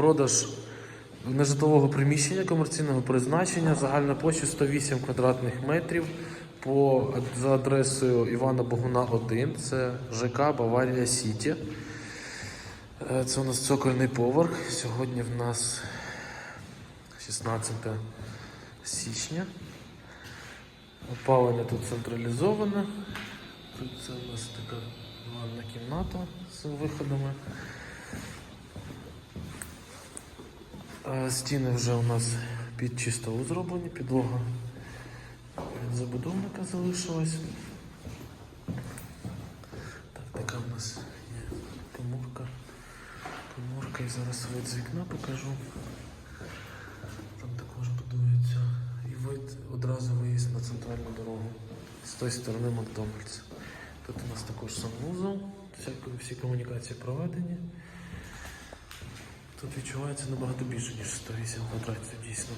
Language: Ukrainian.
Продаж нежитлового приміщення комерційного призначення, загальна площа 108 квадратних метрів по, за адресою Івана Богуна 1, це ЖК Баварія Сіті. Е, Це у нас цокольний поверх. Сьогодні в нас 16 січня. Опалення тут централізоване. Тут це у нас така ванна кімната з виходами. Стіни вже у нас під чистову зроблені, підлога від забудовника залишилась. Так, така в нас є коморка. Коморка і зараз вид з вікна покажу. Там також будується. І вид одразу виїзд на центральну дорогу. З тої сторони Макдональдс. Тут у нас також санвузол, всі комунікації проведені. Тут відчувається набагато більше, ніж 108 квадратів дійсно.